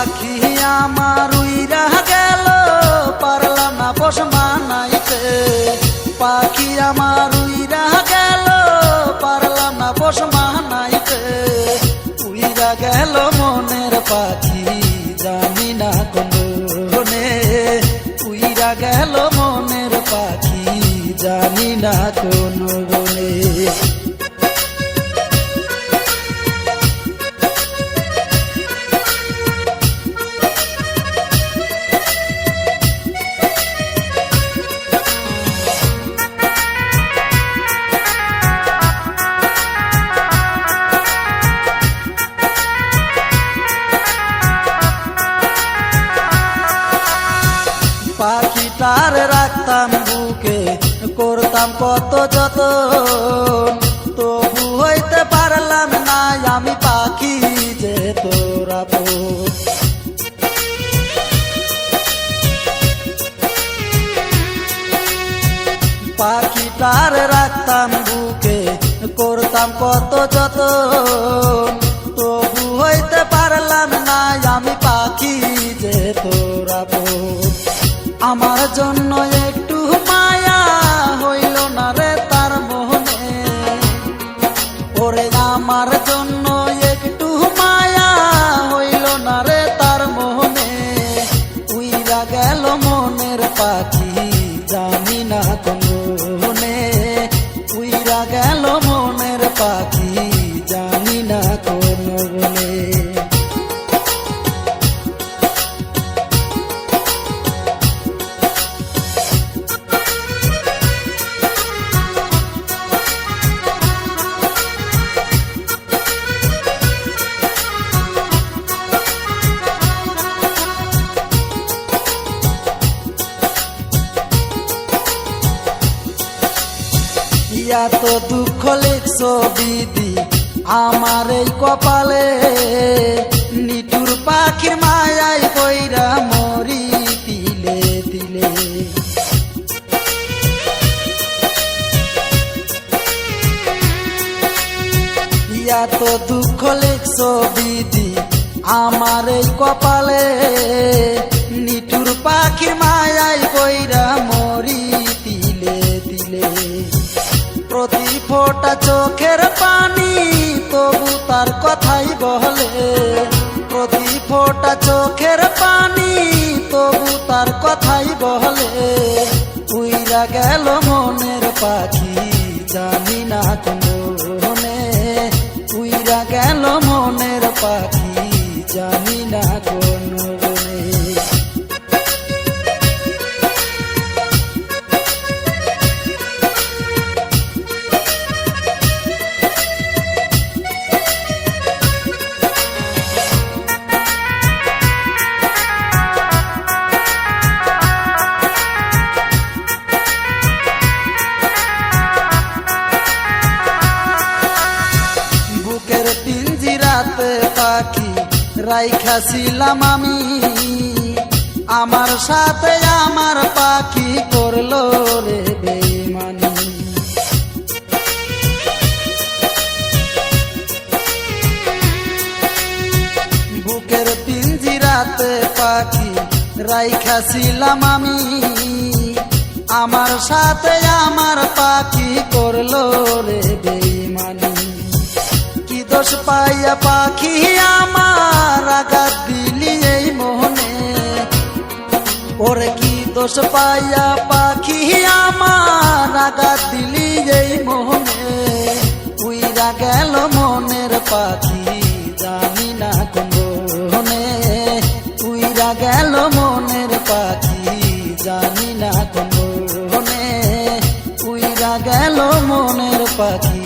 পাখি আমার উইরা গেল পারলাম না বস মানাইতে পাখি আমার উইরা গেল পারলাম না বস মানাইতে উইরা গেল মনের পাখি, জানি না কোনে উইরা গেল মনের পাখি রাখতাম বুকে, করতাম কত যত তবু হইতে পারলাম না, আমি পাখি যে তোরা পাখিটার রাখতাম বুকে, করতাম কত যত তবু হইতে পারলাম না, আমি পাখি যে তোরা আমার জন্য একটু ইয়া তো দুঃখ লিখছো দিদি আমার এই কপালে নিটুর পাখির মায়াই কইরা মরি দিলে দিলে ইয়া তো দুঃখ লিখছো দিদি আমার এই কপালে ফোটা চোখের পানি, তবু তার কথাই বলে। প্রতি ফোটা চোখের পানি, তবু তার কথাই বলে। উইরা গেল মনের পাখি, জানি না কোনে উইরা গেল মনের পাখি, জানি না কোন পিঞ্জিরাতে পাখি রাইখাছিলাম আমি। আমার সাথে আমার পাখি করল রে বেমানি বুকের পিঞ্জিরাতে পাখি রাইখাছিলাম আমি। আমার সাথে আমার পাখি করল রে বেমানি পাইয়া পাখি আমার আঘাত দিলি এই মোহনে ওরে কি দোষ পাইয়া পাখি আমার আঘাত দিলি এই মোহনে উইরা গেল মনের পাখি, জানি না কোনে উইরা গেল মনের পাখি, জানি না কোনে উইরা গেল মনের পাখি